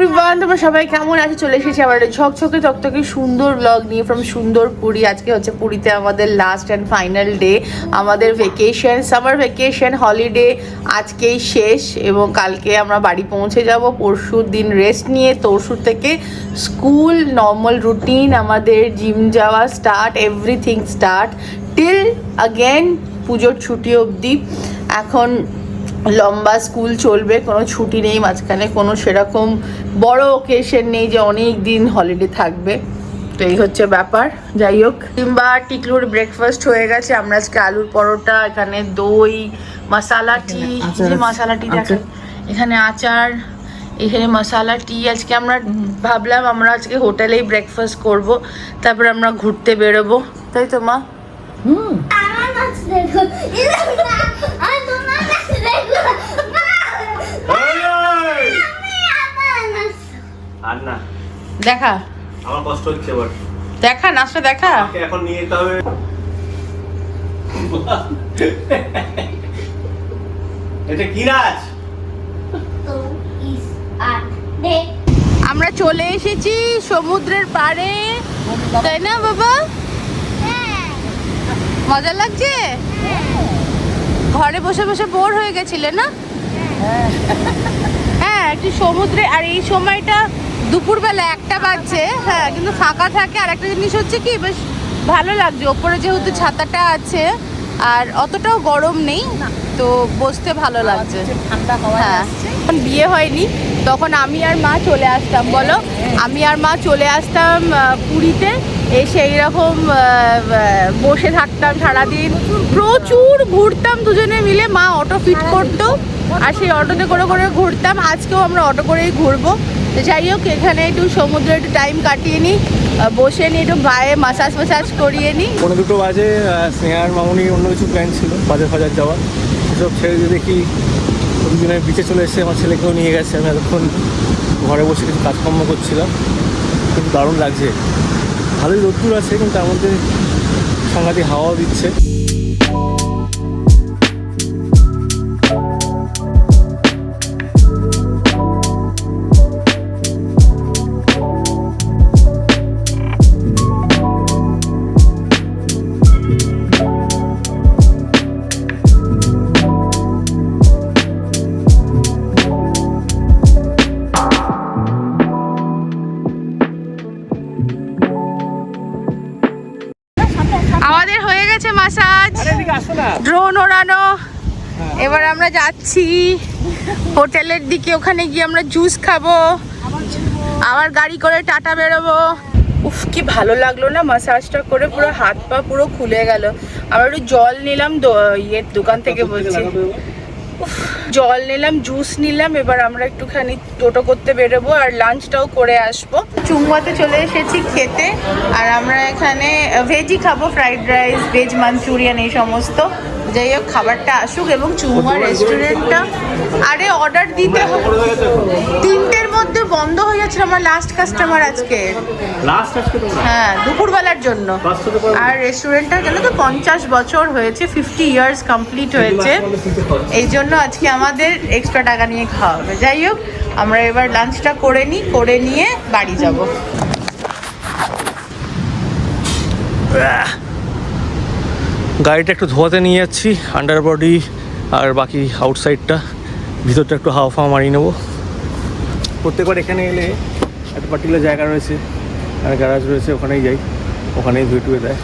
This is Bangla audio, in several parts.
এভরিওয়ান তোমরা সবাই কেমন আছে? চলে এসেছি একটা ঝকঝকে তকতকে সুন্দর ব্লগ নিয়ে ফ্রম সুন্দর পুরী আজকে হচ্ছে পুরীতে আমাদের লাস্ট অ্যান্ড ফাইনাল ডে আমাদের ভেকেশন সামার ভেকেশন হলিডে আজকেই শেষ এবং কালকে আমরা বাড়ি পৌঁছে যাব। পরশু দিন রেস্ট নিয়ে তরশু থেকে স্কুল নর্মাল রুটিন আমাদের জিম যাওয়া start everything start till again পুজোর ছুটি অবধি। এখন লম্বা স্কুল চলবে কোনো ছুটি নেই মাঝখানে কোনো সেরকম বড় ওকেশন নেই যে অনেক দিন হলিডে থাকবে। তো এই হচ্ছে ব্যাপার যাই হোক। কিংবা টিকলুর ব্রেকফাস্ট হয়ে গেছে আমরা আজকে আলুর পরোটা এখানে দই মশালা টি যে। মশালা টি। দেখেন এখানে আচার এখানে মশালা টি আজকে আমরা ভাবলাম আমরা আজকে হোটেলেই ব্রেকফাস্ট করব তারপর আমরা ঘুরতে বেরোবো। তাই তো মা? হুম আমার নাচ দেখো এটা না আমি তোমার নাচ দেখো না আমি আমার নাচ আর না। দেখা। আমার কষ্ট হচ্ছে এবার। দেখা নাচটা দেখা। এখন নিয়ে যেতে হবে। এটা কি নাচ? তো ইস আর দেখ আমরা চলে এসেছি সমুদ্রের পাড়ে। তাই না বাবা? মজা লাগছে? ঘরে বসে বসে বোর হয়ে গেছিলে না? হ্যাঁ একটু সমুদ্রে আর এই সময়টা দুপুরবেলা একটা বাজছে হ্যাঁ কিন্তু ফাঁকা থাকে। আর একটা জিনিস হচ্ছে কি বেশ ভালো লাগছে। ওপরে যেহেতু ছাতাটা আছে আর অতটাও গরম নেই তো বসতে ভালো লাগছে। ঠান্ডা হ্যাঁ। বিয়ে হয়নি তখন আমি আর মা চলে আসতাম বলো? আমি আর মা চলে আসতাম পুরীতে এসে এইরকম বসে থাকতাম সারাদিন। প্রচুর ঘুরতাম দুজনে মিলে মা অটো ফিট করতো আর সেই অটোতে করে করে ঘুরতাম। আজকেও আমরা অটো করেই ঘুরবো। তো যাই হোক, এখানে একটু সমুদ্রে একটু টাইম কাটিয়ে নিই বসে নিই একটু গায়ে মাসাজ ফাসাজ করিয়ে নিই কোনো দুটো বাজে স্নেহার মামুনি অন্য কিছু প্ল্যান ছিল, বাজার ফাজার যাওয়ার। সেসব ছেড়ে দিয়ে দেখি দুজনে বিচে চলে এসে আমার ছেলেকেও নিয়ে গেছে। আমি এতক্ষণ ঘরে বসে কিছু কাজকর্ম করছিলাম। কিন্তু দারুণ লাগছে। ভালোই রোদ্দুর আছে, কিন্তু মধ্যে সাংঘাতিক হাওয়াও দিচ্ছে। যাচ্ছি। হোটেলের দিকে ওখানে গিয়ে আমরা জুস খাব। আবার গাড়ি করে টাটা বেরোবো। উফ কি ভালো লাগল না? মাসাজটা করে পুরো হাত পা পুরো খুলে গেল। আবার একটু জল নিলাম দো- ইয়ের দোকান থেকে বলছি। উফ, জল নিলাম জুস নিলাম। এবার আমরা একটুখানি টোটো করতে বেরোবো আর লাঞ্চটাও করে আসব। চুংমাতে চলে এসেছি খেতে। আর আমরা এখানে ভেজই খাব ফ্রাইড রাইস ভেজ মাঞ্চুরিয়ান এই সমস্ত। যাই হোক খাবারটা আসুক এবং চুংমা রেস্টুরেন্টটা আরে অর্ডার দিতে হবে তিনটের মধ্যে বন্ধ হয়ে যাচ্ছে আমার লাস্ট কাস্টমার আজকে। হ্যাঁ দুপুরবেলার জন্য। আর রেস্টুরেন্টটা জানো তো পঞ্চাশ বছর হয়েছে ফিফটি ইয়ার্স কমপ্লিট হয়েছে। এই জন্য আজকে আমাদের এক্সট্রা টাকা নিয়ে খাওয়া হবে। যাই হোক আমরা এবার লাঞ্চটা করে নিই করে নিয়ে বাড়ি যাব। গাড়িটা একটু ধোয়াতে নিয়ে যাচ্ছি আন্ডার বডি আর বাকি আউটসাইডটা ভিতরটা একটু হাওয়া ফাওয়া মারিয়ে নেব। প্রত্যেকবার এখানে এলে একটা পার্টিকুলার জায়গা রয়েছে আর গ্যারাজ রয়েছে ওখানেই যাই ওখানেই ধুয়ে টুয়ে দেয়।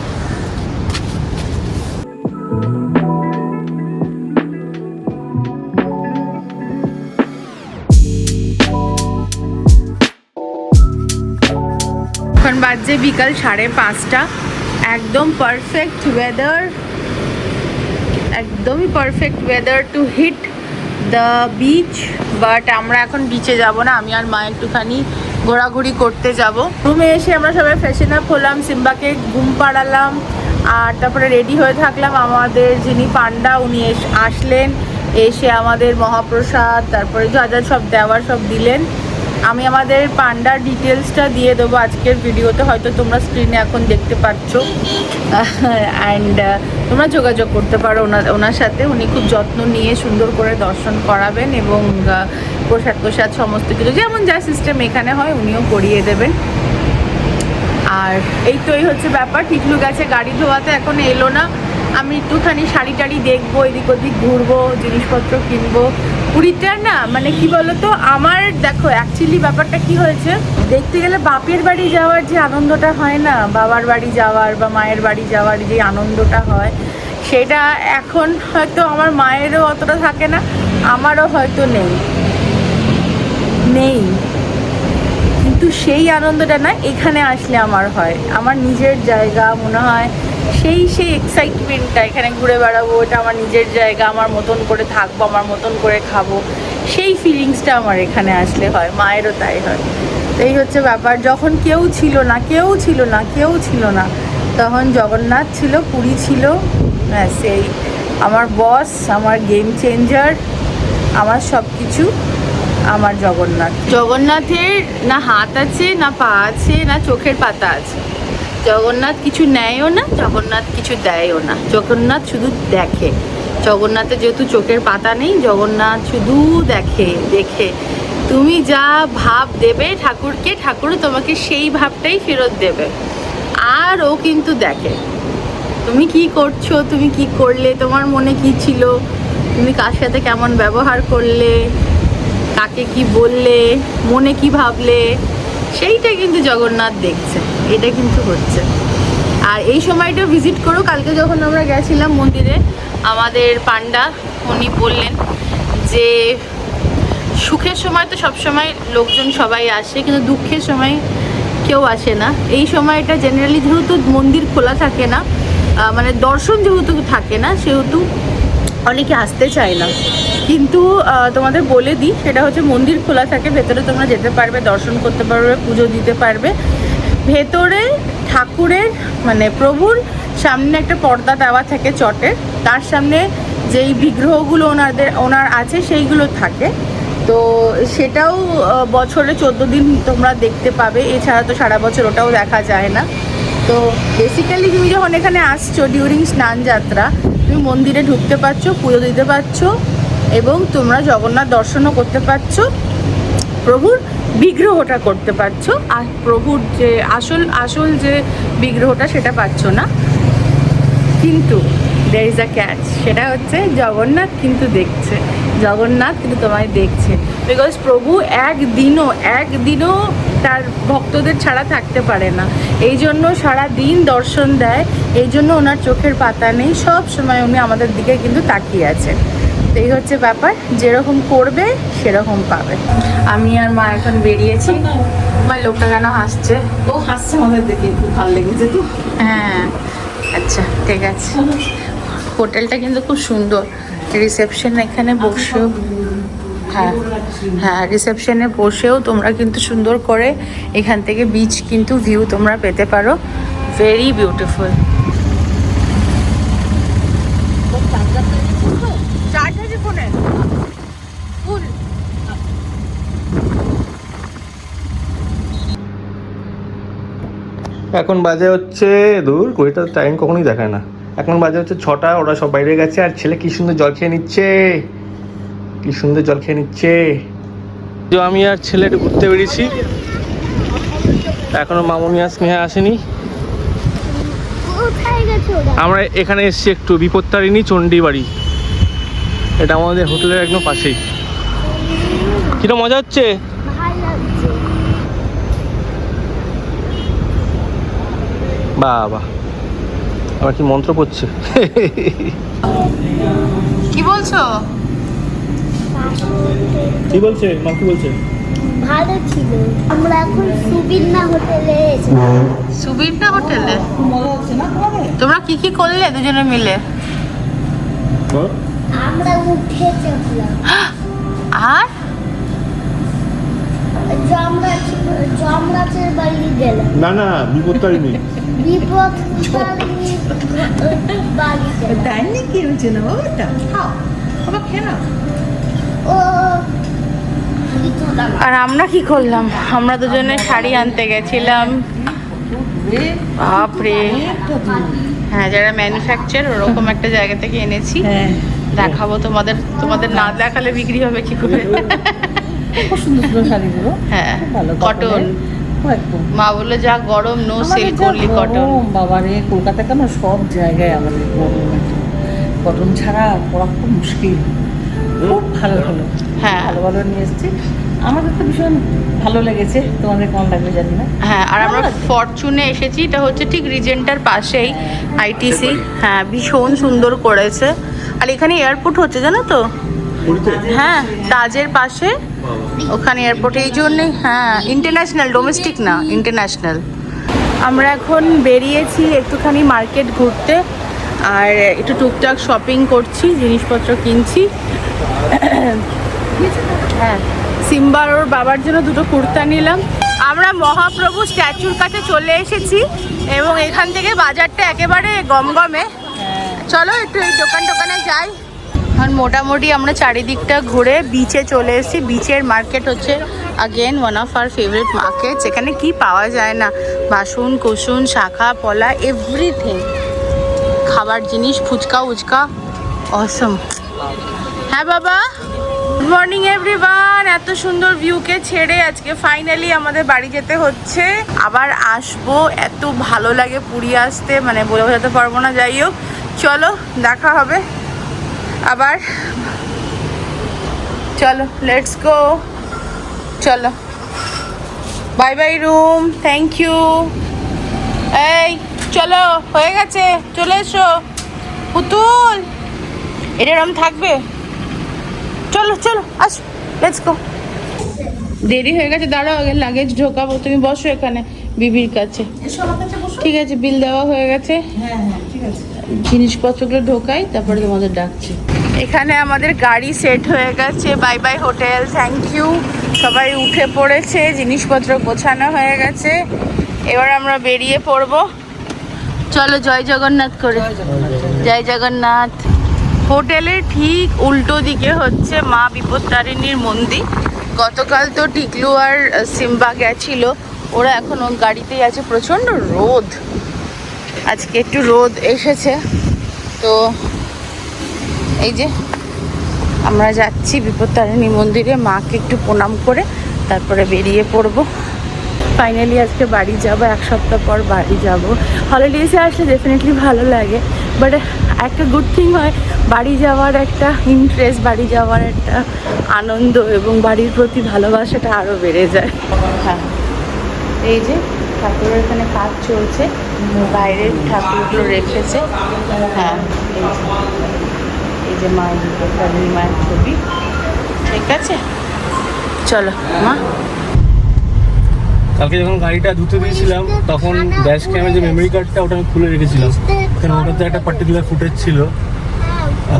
এখন বাজছে বিকাল সাড়ে পাঁচটা। একদম পারফেক্ট ওয়েদার একদমই perfect weather to hit the beach but আমরা এখন বিচে যাব না, আমি আর মা একটুখানি ঘোরাঘুরি করতে যাব। রুমে এসে আমরা সবাই ফ্রেশন আপ হলাম, সিম্বাকে ঘুম পাড়ালাম, আর তারপরে রেডি হয়ে থাকলাম আমাদের যিনি পান্ডা, উনি আসলেন, এসে আমাদের মহাপ্রসাদ, তারপরে যা যা সব দেওয়ার সব দিলেন। আমি আমাদের পান্ডার ডিটেলসটা দিয়ে দেবো আজকের ভিডিওতে হয়তো তোমরা স্ক্রিনে এখন দেখতে পাচ্ছ। অ্যান্ড তোমরা যোগাযোগ করতে পারো ওনার সাথে। উনি খুব যত্ন নিয়ে সুন্দর করে দর্শন করাবেন এবং প্রসাদ প্রসাদ সমস্ত কিছু, যেমন যা সিস্টেম এখানে হয় উনিও করিয়ে দেবেন। আর এই তো এই হচ্ছে ব্যাপার। টিকলু গেছে, গাড়ি ধোয়াতে এখন এলো না। আমি একটুখানি শাড়ি টাড়ি দেখব, এদিক ওদিক ঘুরবো, জিনিসপত্র কিনবো। পুরীটার না মানে কি বলতো, আমার দেখো অ্যাকচুয়ালি ব্যাপারটা কি হয়েছে, দেখতে গেলে বাপের বাড়ি যাওয়ার যে আনন্দটা হয় না, বাবার বাড়ি যাওয়ার বা মায়ের বাড়ি যাওয়ার যে আনন্দটা হয়, সেটা এখন হয়তো আমার মায়েরও অতটা থাকে না, আমারও হয়তো নেই। নেই। কিন্তু সেই আনন্দটা না, এখানে আসলে আমার হয়। আমার নিজের জায়গা, মনে হয় সেই সেই এক্সাইটমেন্টটা এখানে ঘুরে বেড়াবো, এটা আমার নিজের জায়গা, আমার মতন করে থাকব, আমার মতন করে খাব, সেই ফিলিংসটা আমার এখানে আসলে হয়, মায়েরও তাই হয়। এই হচ্ছে ব্যাপার, যখন কেউ ছিল না, কেউ ছিল না, কেউ ছিল না, তখন জগন্নাথ ছিল, পুরী ছিল সেই আমার বস আমার গেম চেঞ্জার আমার সব কিছু আমার জগন্নাথ। জগন্নাথের না হাত আছে, না পা আছে, না চোখের পাতা আছে। জগন্নাথ কিছু নেয়ও না, জগন্নাথ কিছু দেয়ও না। জগন্নাথ শুধু দেখে। জগন্নাথের যেহেতু চোখের পাতা নেই, জগন্নাথ শুধু দেখে দেখে। তুমি যা ভাব দেবে ঠাকুরকে, ঠাকুর তোমাকে সেই ভাবটাই ফেরত দেবে। আর ও কিন্তু দেখে। তুমি কি করছ? তুমি কি করলে? তোমার মনে কি ছিল? তুমি কার সাথে কেমন ব্যবহার করলে? কাকে কি বললে? মনে কি ভাবলে? সেইটা কিন্তু জগন্নাথ দেখছে। এটা কিন্তু হচ্ছে। আর এই সময়টা ভিজিট করো, কালকে যখন আমরা গেছিলাম মন্দিরে, আমাদের পান্ডা উনি বললেন যে সুখের সময় তো সবসময় লোকজন সবাই আসে, কিন্তু দুঃখের সময় কেউ আসে না। এই সময়টা জেনারেলি যেহেতু মন্দির খোলা থাকে না মানে দর্শন যেহেতু থাকে না, সেহেতু অনেকে আসতে চায় না। কিন্তু তোমাদের বলে দিই, সেটা হচ্ছে মন্দির খোলা থাকে, ভেতরে তোমরা যেতে পারবে, দর্শন করতে পারবে, পুজো দিতে পারবে। ভেতরে ঠাকুরের মানে প্রভুর সামনে একটা পর্দা দেওয়া থাকে চটের। তার সামনে যেই বিগ্রহগুলো ওনাদের, ওনার আছে সেইগুলো থাকে। তো সেটাও বছরে চোদ্দ দিন তোমরা দেখতে পাবে। এছাড়া তো সারা বছর ওটাও দেখা যায় না। তো বেসিক্যালি তুমি যখন এখানে আসছো ডিউরিং স্নান যাত্রা, তুমি মন্দিরে ঢুকতে পারছ, পুজো দিতে পারছ, এবং তোমরা জগন্নাথ দর্শনও করতে পারছ। প্রভুর বিগ্রহটা করতে পারছ। আর প্রভুর যে আসল আসল যে বিগ্রহটা সেটা পাচ্ছ না। কিন্তু দের ইজ আ ক্যাচ সেটা হচ্ছে জগন্নাথ কিন্তু দেখছে। জগন্নাথ কিন্তু তোমায় দেখছে। বিকজ প্রভু একদিনও একদিনও তার ভক্তদের ছাড়া থাকতে পারে না। এই জন্য সারা দিন দর্শন দেয়। এই জন্য ওনার চোখের পাতা নেই। সব সময় উনি আমাদের দিকে কিন্তু তাকিয়ে আছে তো এই হচ্ছে ব্যাপার যেরকম করবে সেরকম পাবে। আমি আর মা এখন বেরিয়েছি। মা লোকটা কেন হাসছে? ও হাসছে আমাদের দেখে খুব ভালো লেগেছে তো। হ্যাঁ আচ্ছা ঠিক আছে। হোটেলটা কিন্তু খুব সুন্দর। রিসেপশন এখানে বসেও হ্যাঁ হ্যাঁ রিসেপশনে বসেও তোমরা কিন্তু সুন্দর করে এখান থেকে বিচ কিন্তু ভিউ তোমরা পেতে পারো। ভেরি বিউটিফুল এখন বাজে হচ্ছে দূর ঘড়িটা টাইম কখনোই দেখায় না। এখন বাজে হচ্ছে ছটা ওরা সব বাইরে গেছে আর ছেলে কি সুন্দর জল খেয়ে নিচ্ছে? কি সুন্দর জল খেয়ে নিচ্ছে? তো আমি আর ছেলে একটু ঘুরতে বেরিয়েছি। এখনও মামুনি আর স্নেহা আসেনি। আমরা এখানে এসেছি একটু বিপত্তারিণী চণ্ডী বাড়ি এটা আমাদের হোটেলের একদম পাশেই। কিরম মজা হচ্ছে? বাবা আবার কি মন্ত্র পড়ছে? কি বলছো? কি বলছে? মা কি বলছে? ভালো ছিল। আমরা এখন সুবিন্না হোটেলে তোমরা কি কি করলে দুজনে মিলে? আমরা উঠে চাপলাম আর? জমরাজ জমরাজের বাড়ি গেলাম। না না বিপদ তারিণীর বাড়ি গেলাম। তাই নাকি? হচ্ছে না বাবাটা? খাও বাবা খেয়ে ও আর আমরা কি করলাম? আমরা দুজনে শাড়ি আনতে গেছিলাম। বাপরে। হ্যাঁ যারা ম্যানুফ্যাকচার ওরকম একটা জায়গা থেকে এনেছি। হ্যাঁ। দেখাবো তোমাদের তোমাদের না দেখালে বিক্রি হবে কি করে? খুব সুন্দর সুন্দর শাড়িগুলো। হ্যাঁ ভালো কটন মা বলল যা গরম নো আমাদের সিল্ক যা কটন বাবারে কলকাতা কেন সব জায়গায় আমাদের গরম কটন ছাড়া পড়া খুব মুশকিল। খুব ভালো ভালো হ্যাঁ। ভালো ভালো নিয়ে এসেছি। আমাদের তো ভীষণ ভালো লেগেছে। তোমাদের কেমন লাগবে জানি না। হ্যাঁ আর আমরা ফরচুনে এসেছি। এটা হচ্ছে ঠিক রিজেন্টার পাশেই আইটিসি হ্যাঁ ভীষণ সুন্দর করেছে। আর এখানে এয়ারপোর্ট হচ্ছে জানো তো? হ্যাঁ তাজের পাশে। ওখানে এয়ারপোর্ট এই জন্যই হ্যাঁ ইন্টারন্যাশনাল ডোমেস্টিক না ইন্টারন্যাশনাল আমরা এখন বেরিয়েছি একটুখানি মার্কেট ঘুরতে আর একটু টুকটাক শপিং করছি জিনিসপত্র কিনছি। হ্যাঁ সিম্বার ওর বাবার জন্য দুটো কুর্তা নিলাম। আমরা মহাপ্রভু স্ট্যাচুর কাছে চলে এসেছি এবং এখান থেকে বাজারটা একেবারে গমগমে। চলো একটু এই দোকান টোকানে যাই। আর মোটামুটি আমরা চারিদিকটা ঘুরে বিচে চলে এসেছি। বিচের মার্কেট হচ্ছে again one of our favourite market এখানে কি পাওয়া যায় না? বাসন কুসুন শাখা, পলা এভরিথিং খাবার জিনিস, ফুচকা, উচকা অসম হ্যাঁ বাবা? গুড মর্নিং এভরিওয়ান এত সুন্দর ভিউকে ছেড়ে আজকে ফাইনালি আমাদের বাড়ি যেতে হচ্ছে। আবার আসব। এত ভালো লাগে পুরী আসতে। মানে বলে বোঝাতে পারব না। যাই হোক চলো দেখা হবে। আবার চলো লেটস গো চলো। Bye bye room thank you এই চলো হয়ে গেছে। চলে এসো। পুতুল এটা এরম থাকবে? চলো চলো আস লেটস গো দেরি হয়ে গেছে দাঁড়াও আগে লাগেজ ঢোকাবো। তুমি বসো এখানে বিবির কাছে। ঠিক আছে বিল দেওয়া হয়ে গেছে। হ্যাঁ হ্যাঁ ঠিক আছে। জিনিসপত্রগুলো ঢোকাই তারপরে তোমাদের ডাকছি। এখানে আমাদের গাড়ি সেট হয়ে গেছে। Bye bye hotel thank you. সবাই উঠে পড়েছে জিনিসপত্র গোছানো হয়ে গেছে। এবার আমরা বেরিয়ে পড়ব। চলো জয় জগন্নাথ করে। জয় জগন্নাথ। হোটেলের ঠিক উল্টো দিকে হচ্ছে মা বিপত্তারিণীর মন্দির। গতকাল তো টিকলু আর সিম্বা গেছিল। ওরা এখন ওর গাড়িতেই আছে। প্রচণ্ড রোদ। আজকে একটু রোদ এসেছে। তো এই যে আমরা যাচ্ছি বিপত্তারিণী মন্দিরে মাকে একটু প্রণাম করে তারপরে বেরিয়ে পড়ব। ফাইনালি আজকে বাড়ি যাব এক সপ্তাহ পর বাড়ি যাব। হলিডেজে আসলে ডেফিনেটলি ভালো লাগে বাট একটা গুড থিং হয় বাড়ি যাওয়ার একটা ইন্টারেস্ট বাড়ি যাওয়ার একটা আনন্দ এবং বাড়ির প্রতি ভালোবাসাটা আরও বেড়ে যায়। হ্যাঁ। এই যে ঠাকুরের এখানে কাজ চলছে, বাইরের ঠাকুরগুলো রেখেছে। হ্যাঁ এই যে এই যে মায়ের ছবি। ঠিক আছে? চলো, মা। কালকে যখন গাড়িটা ধুতে দিয়েছিলাম, তখন ড্যাশ ক্যামের যে মেমোরি কার্ডটা ওটা আমি খুলে রেখেছিলাম। কারণ ওটাতে একটা পার্টিকুলার ফুটেজ ছিল।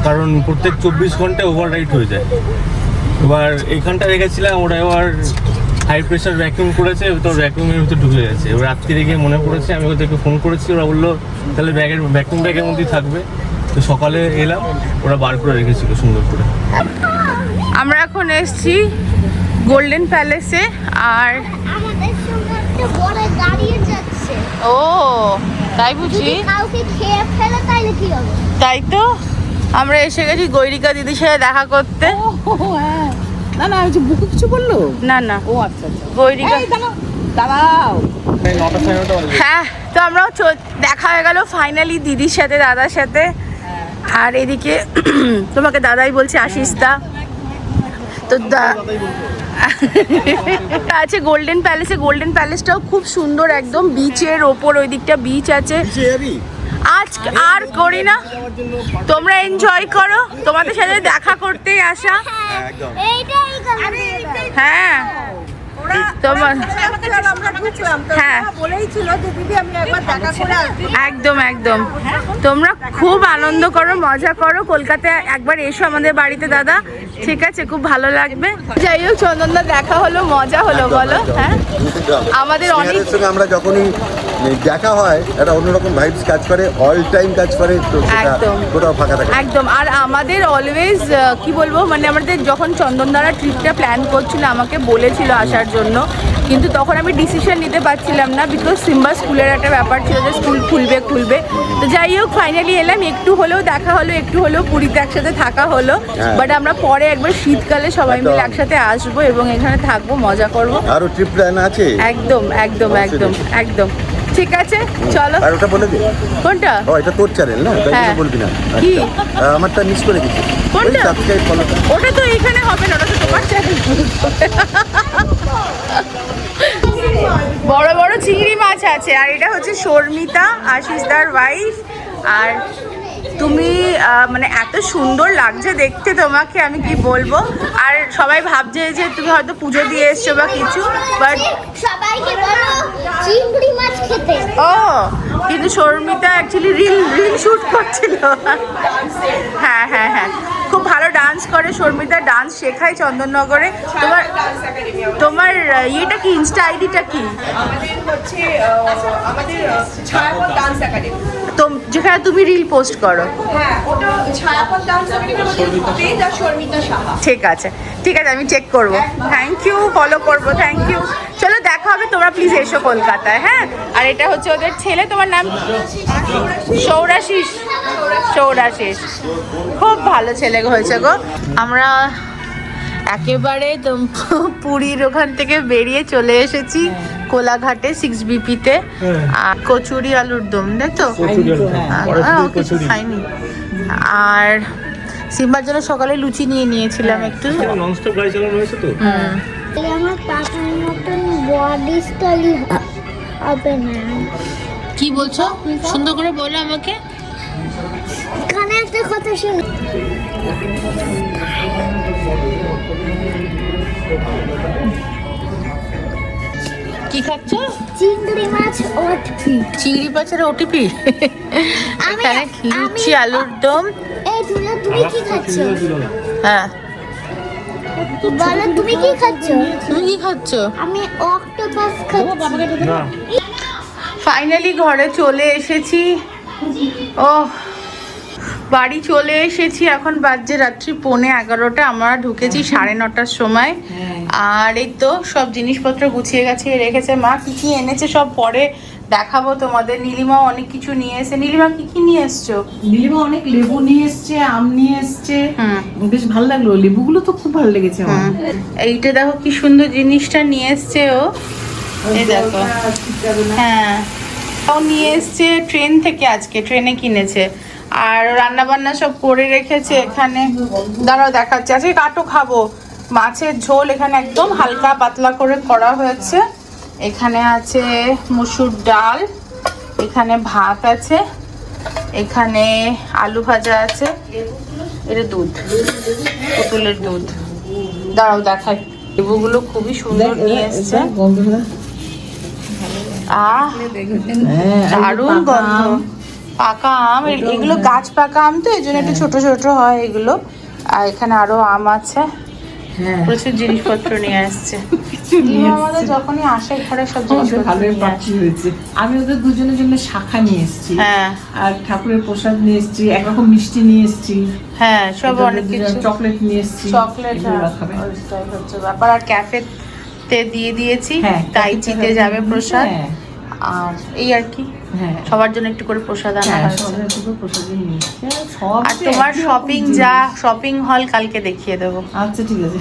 কারণ প্রত্যেক চব্বিশ ঘন্টায় ওভার রাইট হয়ে যায়। এবার এইখানটা রেখেছিলাম, ওটা এবার হাই প্রেশার ভ্যাকিউম করেছে তো ভ্যাকিউমের ভিতরে ঢুকে গেছে। এবার রাত্রিরে গিয়ে মনে পড়েছে আমি ওদেরকে ফোন করেছি ওরা বলল তাহলে ব্যাগের ভ্যাকিউম ব্যাগের মধ্যেই থাকবে। তো সকালে এলাম ওরা বার করে রেখেছিল সুন্দর করে। আমরা এখন এসছি গোল্ডেন প্যালেসে আর আমাদের সঙ্গে একটা বড় দাঁড়িয়ে যাচ্ছে। ও তাই বুঝি? যদি কাউকে খেয়ে ফেলে তাইলে কি হবে? তাই তো আমরা এসে গেছি গৈরিকা দিদির সাথে দেখা করতে। হ্যাঁ। না না আমি বুকে কিছু বলল? না না। ও আচ্ছা আচ্ছা। দাঁড়াও হ্যাঁ তো আমরাও চ- দেখা হয়ে গেল ফাইনালি দিদির সাথে দাদার সাথে। আর এদিকে তোমাকে দাদাই বলছে আসিস দা তো দা- আছে গোল্ডেন প্যালেসে গোল্ডেন প্যালেসটাও খুব সুন্দর একদম বিচের ওপর ওই দিকটা বিচ আছে। আজ আর করি না। তোমরা এনজয় করো। তোমাদের সাথে দেখা করতেই আসা। হ্যাঁ। তোমার হ্যাঁ। একদম একদম। তোমরা খুব আনন্দ করো মজা করো। কলকাতায় একবার এসো আমাদের বাড়িতে দাদা। ঠিক আছে খুব ভালো লাগবে। যাই হোক চন্দনদা দেখা হলো মজা হলো বলো। হ্যাঁ। আমাদের অনেক আমরা যখনই দেখা হয় একটা অন্যরকম ভাইবস কাজ করে অল টাইম কাজ করে তো একদম। কোথাও ফাঁকা থাকে একদম। আর আমাদের অলওয়েজ কি বলব মানে আমাদের যখন চন্দনদারা ট্রিপটা প্ল্যান করছিল আমাকে বলেছিল আসার জন্য কিন্তু তখন আমি ডিসিশন নিতে পারছিলাম না বিকজ সিম্বা স্কুলের একটা ব্যাপার ছিল যে স্কুল খুলবে খুলবে। তো যাই হোক ফাইনালি এলাম একটু হলেও দেখা হলো একটু হলেও পুরীতে একসাথে থাকা হলো। হ্যাঁ। বাট আমরা পরে একবার শীতকালে সবাই মিলে একসাথে আসব এবং এখানে থাকব মজা করব। আরও ট্রিপ প্ল্যান আছে? একদম একদম একদম একদম। ঠিক আছে চলো আর ওটা বলে দে কোনটা ও এটা তোর চ্যানেল না তাই হ্যাঁ। জন্য বলবি না কি? আচ্ছা। আমারটা মিস করে দিচ্ছি কোনটা? সাবস্ক্রাইব করো ওটা তো এখানে হবে না ওটা তো তোমার চ্যানেল বড় বড় চিংড়ি মাছ আছে আর এটা হচ্ছে শর্মিতা আশিসদার ওয়াইফ আর তুমি মানে এত সুন্দর লাগছে দেখতে তোমাকে আমি কি বলব? আর সবাই ভাবছে যে তুমি হয়তো পুজো দিয়ে এসছো বা কিছু বাট সবাইকে বলো চিংড়ি মাছ খেতে। ও কিন্তু Sharmita actually reel reel shoot করছিল। হ্যাঁ হ্যাঁ হ্যাঁ। খুব ভালো ডান্স করে শর্মিতা ডান্স শেখায় চন্দননগরে। তোমার তোমার ইয়েটা কি ইনস্টা আইডিটা কি? আমাদের হচ্ছে আমাদের ছায়াপথ ডান্স একাডেমি যেখানে তুমি রিল পোস্ট করো। হ্যাঁ ঠিক আছে। ঠিক আছে আমি চেক করব। থ্যাংক ইউ ফলো করব থ্যাংক ইউ চলো দেখা হবে তোমরা প্লিজ এসো কলকাতায় হ্যাঁ? আর এটা হচ্ছে ওদের ছেলে তোমার নাম? সৌরাশিস। সৌরাশিস। খুব ভালো ছেলে হয়েছে গো। আমরা একেবারে পুরীর ওখান থেকে বেরিয়ে চলে এসেছি। কোলাঘাটে সিক্স বিপিতে আর কচুরি আলুর দম তাই তো? কচুরি আলু দম। আহ, পরের আহ, দিকে কিছু খাইনি। আর সিম্বার জন্য সকালে লুচি নিয়ে নিয়েছিলাম একটু। ননস্টপ গাড়ি চালানো হয়েছে তো? আমার পাপার মতন বডি স্টাইল হবে না। কি বলছো? সুন্দর করে বলো আমাকে। এখানে একটা কথা শুনো। কি খাচ্ছ? চিংড়ি মাছ ওটপি চিংড়ি মাছের ওটিপি আমি- এখানে লুচি আলুর দম। এই তুমি তুমি কি খাচ্ছ? হ্যাঁ। বলো তুমি কি খাচ্ছ? তুমি কি খাচ্ছ? আমি অক্টোপাস খাচ্ছি। ফাইনালি ঘরে চলে এসেছি। ও বাড়ি চলে এসেছি। এখন বাজছে রাত্রি পৌনে এগারোটা। আমরা ঢুকেছি সাড়ে নটার সময়। আর এই তো সব জিনিসপত্র গুছিয়ে গেছে রেখেছে। মা কি কি এনেছে সব পরে দেখাবো তোমাদের। নীলিমা অনেক কিছু নিয়ে এসে নীলিমা কি কি নিয়ে এসছো? নীলিমা অনেক লেবু নিয়ে এসছে আম নিয়ে এসছে। বেশ ভালো লাগল লেবুগুলো তো খুব ভালো লেগেছে আমার। এইটা দেখো কি সুন্দর জিনিসটা নিয়ে এসছে ও। এই দেখো। হ্যাঁ। ও নিয়ে এসছে ট্রেন থেকে আজকে ট্রেনে কিনেছে। আর রান্না বান্না সব করে রেখেছে এখানে। দাঁড়াও দেখাচ্ছে। আজকে কাটো খাব। মাছের ঝোল এখানে একদম হালকা পাতলা করে করা হয়েছে। এখানে আছে মুসুর ডাল এখানে ভাত আছে এখানে আলু ভাজা আছে। এটা দুধ পুতুলের দুধ। দাঁড়াও দেখাই। লেবুগুলো খুবই সুন্দর নিয়ে এসছে। আহ হ্যাঁ, দারুণ গন্ধ। পাকা আম এগুলো গাছ পাকা আম তো এই জন্য একটু ছোট ছোট হয় এগুলো। আর এখানে আরও আম আছে। হ্যাঁ প্রচুর জিনিসপত্র নিয়ে আসছে। আমাদের যখনই আসে ঘরে সব আমাদের জিনিসপত্র ভালোই পাচ্ছি হয়েছে। আমি ওদের দুজনের জন্য শাখা নিয়ে এসেছি। হ্যাঁ। আর ঠাকুরের প্রসাদ নিয়ে এসেছি একরকম মিষ্টি নিয়ে এসেছি। হ্যাঁ সব অনেক কিছু। চকলেট নিয়ে এসেছি। চকলেট হ্যাঁ, হচ্ছে ব্যাপার। আর ক্যাফেতে দিয়ে দিয়েছি তাই চিতে যাবে প্রসাদ। হ্যাঁ। আর এই আর কি। হ্যাঁ সবার জন্য একটু করে প্রসাদ আনা হ্যাঁ আর তোমার শপিং যা শপিং হল কালকে দেখিয়ে দেবো। আচ্ছা ঠিক আছে।